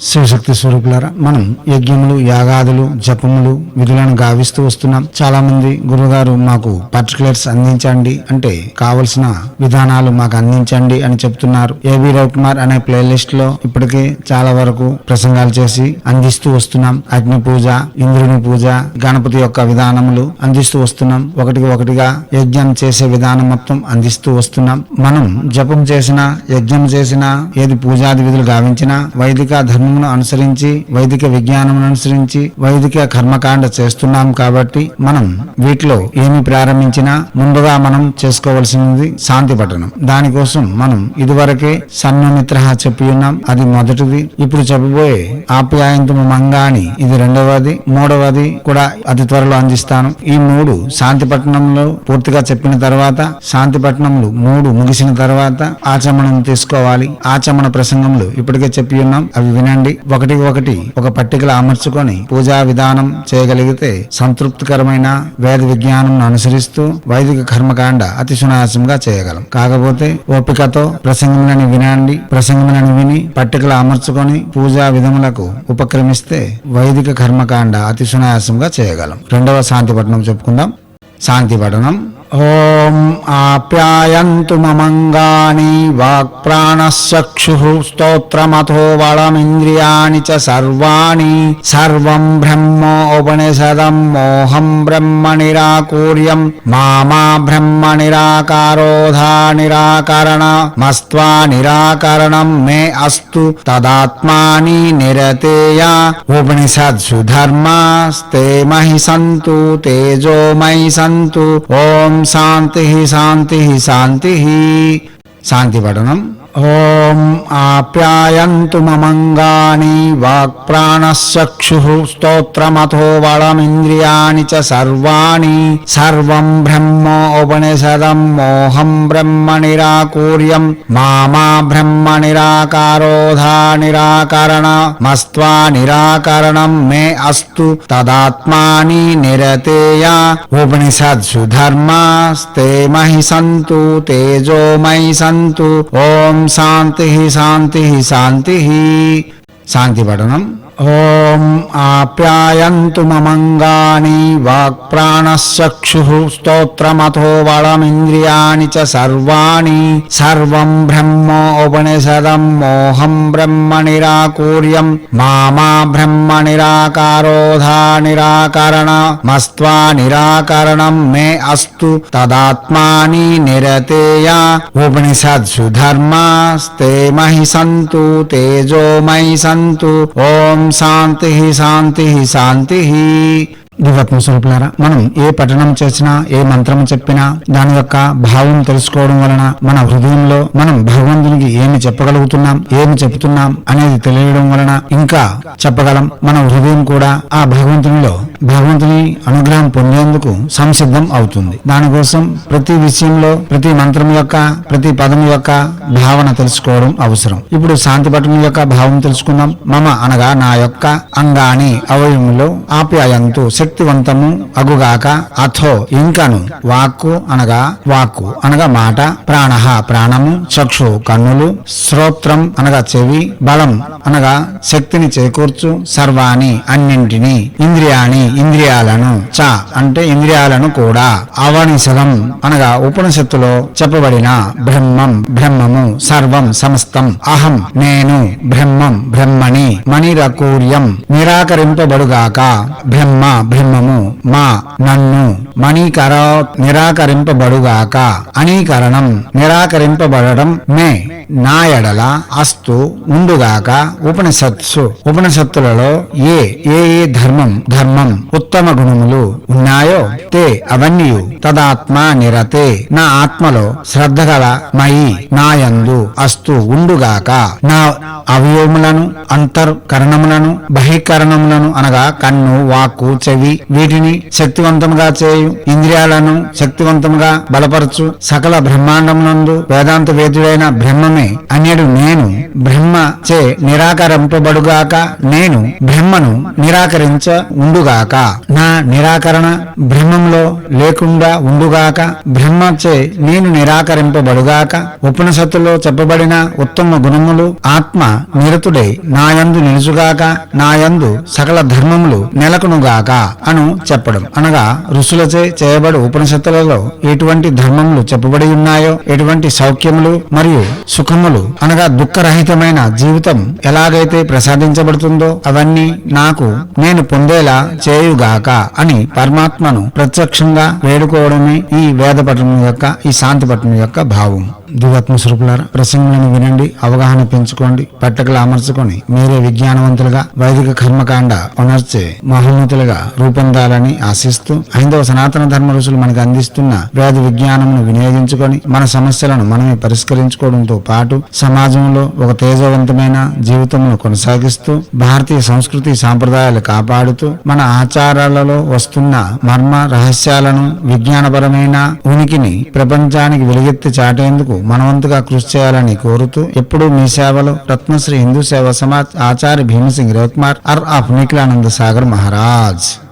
శివశక్తి స్వరూపులారా మనం యజ్ఞములు యాగాదులు జపములు విధులను గావిస్తూ వస్తున్నాం. చాలా మంది గురుగారు మాకు పర్టికులర్స్ అందించండి అంటే కావలసిన విధానాలు మాకు అందించండి అని చెప్తున్నారు. ఏబి రవికుమార్ అనే ప్లేలిస్ట్లో ఇప్పటికే చాలా వరకు ప్రసంగాలు చేసి అందిస్తూ వస్తున్నాం. అగ్ని పూజ ఇంద్రుని పూజ గణపతి యొక్క విధానములు అందిస్తూ వస్తున్నాం. ఒకటికి ఒకటిగా యజ్ఞం చేసే విధానం మొత్తం అందిస్తూ వస్తున్నాం. మనం జపం చేసిన యజ్ఞం చేసిన ఏది పూజాది విధులు గావించినా వైదిక ధర్మ ధర్మమును అనుసరించి వైదిక విజ్ఞానమును అనుసరించి వైదిక కర్మకాండ చేస్తున్నాం కాబట్టి మనం వీటిలో ఏమి ప్రారంభించినా ముందుగా మనం చేసుకోవలసినది శాంతి పట్టణం దానికోసం మనం ఇదివరకే సన్మమిత్ర చెప్పి ఉన్నాం. అది మొదటిది. ఇప్పుడు చెప్పబోయే ఆప్యాయంతము మంగాని ఇది రెండవది. మూడవది కూడా అతి త్వరలో అందిస్తాను. ఈ మూడు శాంతి పట్టణంలో పూర్తిగా చెప్పిన తర్వాత శాంతి పట్టణంలో మూడు ముగిసిన తర్వాత ఆచమనం తీసుకోవాలి. ఆచమన ప్రసంగంలో ఇప్పటికే చెప్పి ఉన్నాం. అవి వినండి. ఒకటి ఒకటి ఒక పట్టికలో అమర్చుకొని పూజా విధానం చేయగలిగితే సంతృప్తికరమైన వేద విజ్ఞానం అనుసరిస్తూ వైదిక కర్మకాండ అతి సునాయాసంగా చేయగలం. కాకపోతే ఓపికతో ప్రసంగములని వినండి. ప్రసంగములని విని పట్టికలు అమర్చుకొని పూజా విధములకు ఉపక్రమిస్తే వైదిక కర్మకాండ అతి సునాయాసంగా చేయగలం. రెండవ శాంతి పట్టణం చెప్పుకుందాం. శాంతి పఠనం ఓం ఆప్యాయంతు మమంగాని వాక్ప్రాణశ్చక్షు స్తోత్రమథో బలమింద్రియాణి చ సర్వాణి సర్వం బ్రహ్మోపనిషదం మోహం బ్రహ్మ నిరాకూర్యం మామా బ్రహ్మ నిరాకారోధా నిరాకరణ మస్త్వా నిరాకరణం మే అస్తు తదాత్మాని నిరతేయ ఉపనిషత్సు ధర్మాస్తే మహి సంతు తేజోమయి సంతు ఓం శాంతి శాంతి శాంతి. శాంతి పఠనం ఓం ఆప్యాయంతు మమంగాని వాక్ప్రాణశ్చక్షు స్తోత్రమథో బలమింద్రియాణి చ సర్వాణి సర్వం బ్రహ్మోపనిషదం మోహం బ్రహ్మ నిరాకూర్యం మామా బ్రహ్మ నిరాకారోధా నిరాకరణ మస్త్వా నిరాకరణం మే అస్తు తదాత్మాని నిరతేయ ఉపనిషత్సు ధర్మాస్తే మహి సంతు తేజోమయి సంతు ఓం శాంతి శాంతి శాంతి. శాంతి పఠనం ఓం ఆప్యాయంతు మమంగాని వాక్ప్రాణశ్చక్షు స్తోత్రమథో బలమింద్రియాణి చ సర్వాణి సర్వం బ్రహ్మోపనిషదం మోహం బ్రహ్మ నిరాకూర్యం మామా బ్రహ్మ నిరాకారోధా నిరాకరణ మస్త్వా నిరాకరణం మే అస్తు తదాత్మాని నిరతేయ ఉపనిషత్సు ధర్మాస్తే మహి సంతు తేజోమయి సంతు ఓం శాంతి శాంతి శాంతి దివత్మ స్వరూపులారా మనం ఏ పఠనం చేసినా ఏ మంత్రం చెప్పినా దాని యొక్క భావం తెలుసుకోవడం వలన మన హృదయంలో మనం భగవంతునికి ఏమి చెప్పగలుగుతున్నాం ఏమి చెబుతున్నాం అనేది తెలియడం వలన ఇంకా చెప్పగలం. మన హృదయం కూడా ఆ భగవంతునిలో భగవంతుని అనుగ్రహం పొందేందుకు సంసిద్ధం అవుతుంది. దానికోసం ప్రతి విషయంలో ప్రతి మంత్రం యొక్క ప్రతి పదం యొక్క భావన తెలుసుకోవడం అవసరం. ఇప్పుడు శాంతి పట్టణం యొక్క భావం తెలుసుకుందాం. మమ అనగా నా యొక్క అంగాని అవయవంలో ఆప్యాయంతో శక్తివంతము అగుగాక అథో ఇంకను వాక్కు అనగా వాక్కు. అనగా మాట ప్రాణ ప్రాణము చక్షు కన్నులు శ్రోత్రం అనగా చెవి బలం అనగా శక్తిని చేకూర్చు సర్వాణి అన్నింటిని ఇంద్రియాని ఇంద్రియాలను చ అంటే ఇంద్రియాలను కూడా. అవనిషదం అనగా ఉపనిషత్తులో చెప్పబడిన బ్రహ్మం బ్రహ్మము సర్వం సమస్తం. అహం నేను బ్రహ్మం బ్రహ్మణి మణిరకూర్యం నిరాకరింపబడుగాక బ్రహ్మ బ్రహ్మము మా నన్ను మణికర నిరాకరింపబడుగాక. అనీకరణం నిరాకరింపబడడం మే. నా ఎడల అస్తు ఉండుగాక ఉపనిషత్సు. ఉపనిషత్తులలో ఏ ఏ ఏ ధర్మం ధర్మం ఉత్తమ గుణములు ఉన్నాయో తే అవన్నీ తదాత్మ నిరతే. నా ఆత్మలో శ్రద్ధ గల మయి నాయందు అస్తు ఉండుగాక నా అవయవములను అంతర్కరణములను బహికరణములను అనగా కన్ను వాక్కు చెవి వీటిని శక్తివంతముగా చేయు ఇంద్రియాలను శక్తివంతముగా బలపరచు సకల బ్రహ్మాండమునందు వేదాంత వేదుడైన బ్రహ్మమే అన్యుడు చే నిరాకరింపబడుగాక నేను బ్రహ్మను నిరాకరించ ఉండుగాక. నా నిరాకరణ బ్రహ్మంలో లేకుండా ఉండుగాక. బ్రహ్మ చే నేను నిరాకరింపబడుగాక. ఉపనిషత్తులో చెప్పబడిన ఉత్తమ గుణములు ఆత్మ నిరతుడై నాయందు నిలుచుగాక. నాయందు సకల ధర్మములు నెలకొనుగాక అను చెప్పడం. అనగా ఋషులచే చేయబడు ఉపనిషత్తులలో ఎటువంటి ధర్మములు చెప్పబడి ఉన్నాయో ఎటువంటి సౌఖ్యములు మరియు సుఖములు అనగా దుఃఖరహితమైన జీవితం ఎలాగైతే ప్రసాదించబడుతుందో అవన్నీ నాకు నేను పొందేలా చేయుగాక అని పరమాత్మను ప్రత్యక్షంగా వేడుకోవడమే ఈ వేద పఠనం యొక్క ఈ శాంతి పఠనం యొక్క భావం. దివాత్మ స్వరూపులారా ప్రసంగాన్ని వినండి అవగాహన పెంచుకోండి పట్టకలు అమర్చుకొని మీరే విజ్ఞానవంతులుగా వైదిక కర్మకాండ ఉనర్చే మహోన్నతులుగా రూపొందాలని ఆశిస్తూ హైందవ సనాతన ధర్మ ఋషులు మనకు అందిస్తున్న వేద విజ్ఞానమును వినియోగించుకొని మన సమస్యలను మనమే పరిష్కరించుకోవడంతో పాటు సమాజంలో ఒక తేజవంతమైన జీవితమును కొనసాగిస్తూ భారతీయ సంస్కృతి సాంప్రదాయాలు కాపాడుతూ మన ఆచారాలలో వస్తున్న మర్మ రహస్యాలను విజ్ఞానపరమైన ఉనికిని ప్రపంచానికి వెలుగెత్తి చాటేందుకు మనవంతుగా కృషి చేయాలని కోరుతూ ఎప్పుడూ మీ సేవలో రత్నశ్రీ హిందూ సేవ సమాజ్ ఆచార్య భీమసింగ్ రవికుమార్ అర్ ఆఫ్ నిఖిలానంద సాగర్ మహారాజ్.